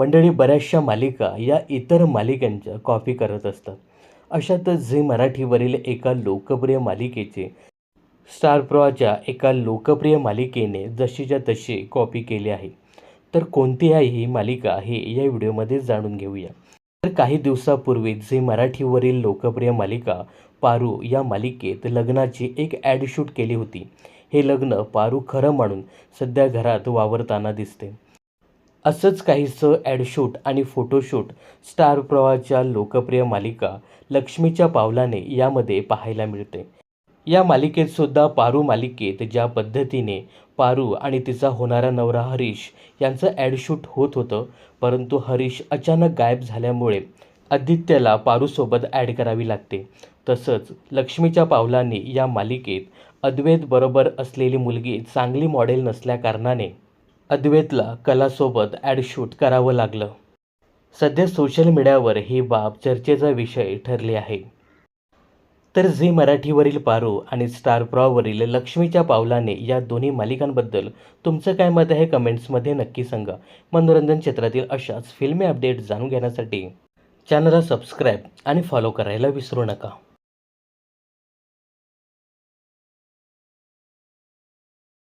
मंडळी बऱ्याचशा मालिका या इतर मालिकांच्या कॉपी करत असतात. अशातच झी मराठीवरील एका लोकप्रिय मालिकेचे स्टार प्रॉच्या एका लोकप्रिय मालिकेने जशीच्या तशी कॉपी केली आहे. तर कोणती आहे ही मालिका हे या व्हिडिओमध्ये जाणून घेऊया. तर काही दिवसापूर्वी झी मराठीवरील लोकप्रिय मालिका पारू या मालिकेत लग्नाची एक ॲड शूट केली होती. हे लग्न पारू खरं म्हणून सध्या घरात वावरताना दिसते. असंच काहीसं ॲडशूट आणि फोटोशूट स्टार प्रवाहाच्या लोकप्रिय मालिका लक्ष्मीच्या पावलाने यामध्ये पाहायला मिळते. या मालिकेत सुद्धा पारू मालिकेत ज्या पद्धतीने पारू आणि तिचा होणारा नवरा हरीश यांचं ॲडशूट होत होतं परंतु हरीश अचानक गायब झाल्यामुळे आदित्यला पारूसोबत ॲड करावी लागते. तसंच लक्ष्मीच्या पावलांनी या मालिकेत अद्वैत बरोबर असलेली मुलगी चांगली मॉडेल नसल्याकारणाने अद्वैतला कलासोबत ॲडशूट करावं लागलं. सध्या सोशल मीडियावर ही बाब चर्चेचा विषय ठरली आहे. तर झी मराठीवरील पारू आणि स्टार प्रॉवरील लक्ष्मीच्या पावलाने या दोन्ही मालिकांबद्दल तुमचं काय मत आहे कमेंट्समध्ये नक्की सांगा. मनोरंजन क्षेत्रातील अशाच फिल्मी अपडेट जाणून घेण्यासाठी चॅनलला सबस्क्राईब आणि फॉलो करायला विसरू नका.